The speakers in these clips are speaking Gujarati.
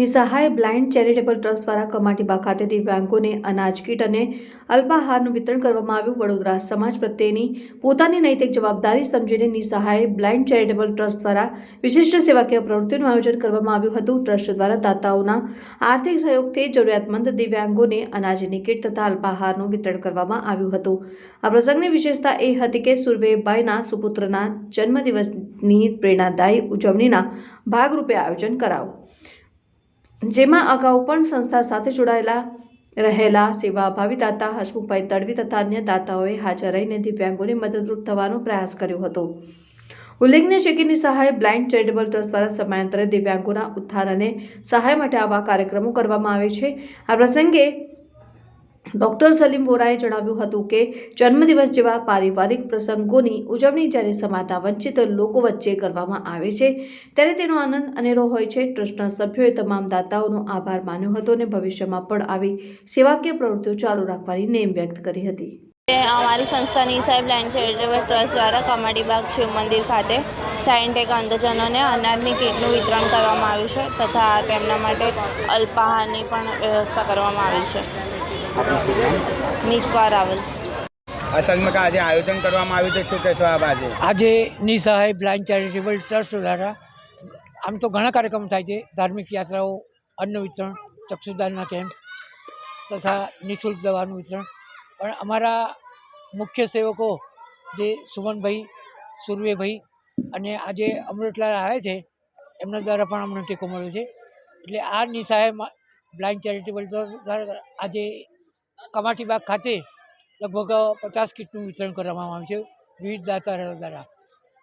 નિસહાય બ્લાઇન્ડ ચેરિટેબલ ટ્રસ્ટ દ્વારા કમાટીબા ખાતે દિવ્યાંગોને અનાજ કીટ અને અલ્પાહારનું વિતરણ કરવામાં આવ્યું. વડોદરા સમાજ પ્રત્યેની પોતાની નૈતિક જવાબદારી સમજીને નિસહાય બ્લાઇન્ડ ચેરિટેબલ ટ્રસ્ટ દ્વારા વિશિષ્ટ સેવાકીય પ્રવૃત્તિનું આયોજન કરવામાં આવ્યું હતું. ટ્રસ્ટ દ્વારા દાતાઓના આર્થિક સહયોગથી જરૂરિયાતમંદ દિવ્યાંગોને અનાજની કીટ તથા અલ્પાહારનું વિતરણ કરવામાં આવ્યું હતું. આ પ્રસંગની વિશેષતા એ હતી કે સુરવેભાઈના સુપુત્રના જન્મદિવસની પ્રેરણાદાયી ઉજવણીના ભાગરૂપે આયોજન કરાયું. જેમાં અગાઉ પણ સંસ્થા સાથે જોડાયેલા રહેલા સેવાભાવી દાતા, હસમુખભાઈ તડવી તથા અન્ય દાતાઓએ હાજર રહીને દિવ્યાંગોને મદદરૂપ થવાનો પ્રયાસ કર્યો હતો. ઉલ્લેખનીય છે કે સહાય બ્લાઇન્ડ ચેરિટેબલ ટ્રસ્ટ દ્વારા સમયાંતરે દિવ્યાંગોના ઉત્થાન અને સહાય માટે આવા કાર્યક્રમો કરવામાં આવે છે. આ પ્રસંગે ડોક્ટર સલીમ વોરાએ જણાવ્યું હતું કે, જન્મદિવસ જેવા પારિવારિક પ્રસંગોની ઉજવણી જ્યારે સમાજના વંચિત લોકો વચ્ચે કરવામાં આવે છે, ત્યારે તેનો આનંદ અનેરો હોય છે. ટ્રસ્ટના સભ્યોએ તમામ દાતાઓનો આભાર માન્યો હતો અને ભવિષ્યમાં પણ આવી સેવાકીય પ્રવૃત્તિઓ ચાલુ રાખવાની નેમ વ્યક્ત કરી હતી. અમારી સંસ્થાની સાહેબ લાઇન ચેરિટેબલ ટ્રસ્ટ દ્વારા કમાડીબાગ શિવ મંદિર ખાતે સાયન્ટેક અંધજનોને અનાજની કીટનું વિતરણ કરવામાં આવ્યું છે તથા તેમના માટે અલ્પાહારની પણ વ્યવસ્થા કરવામાં આવી છે. નિસ્વા રાવલ. અસલમાં આજે આયોજન કરવામાં આવ્યું છે? શું કહેશો આ બાજુ આજે નિસહાય બ્લાઇન્ડ ચેરિટેબલ ટ્રસ્ટ દ્વારા આમ તો ઘણા કાર્યક્રમો થાય છે. ધાર્મિક યાત્રાઓ અન્ન વિતરણ ચક્ષુદાનના કેમ્પ તથા નિઃશુલ્ક દવાનું વિતરણ પણ અમારા મુખ્ય સેવકો જે સુમનભાઈ સુરવેભાઈ અને આજે અમૃતલાલ આવે છે, એમના દ્વારા પણ અમને ટેકો મળ્યો છે. એટલે આ નિસહાય બ્લાઇન્ડ ચેરિટેબલ દ્વારા આજે કમાટીબાગ ખાતે લગભગ પચાસ કીટનું વિતરણ કરવામાં આવ્યું છે, વિવિધ દાતાઓ દ્વારા.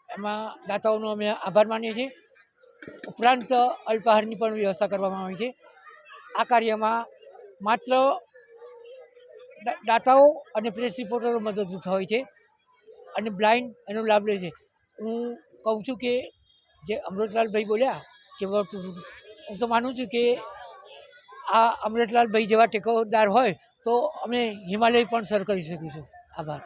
એમાં દાતાઓનો અમે આભાર માનીએ છીએ. ઉપરાંત અલ્પાહારની પણ વ્યવસ્થા કરવામાં આવી છે. આ કાર્યમાં માત્ર દાતાઓ અને પ્રેસ રિપોર્ટરો મદદરૂપ હોય છે અને બ્લાઇન્ડ એનો લાભ લે છે. હું કહું છું કે જે અમૃતલાલભાઈ બોલ્યા કે હું તો માનું છું કે આ અમૃતલાલભાઈ જેવા ટેકોદાર હોય તો અમે હિમાલય પણ સર કરી શકીશું. આભાર.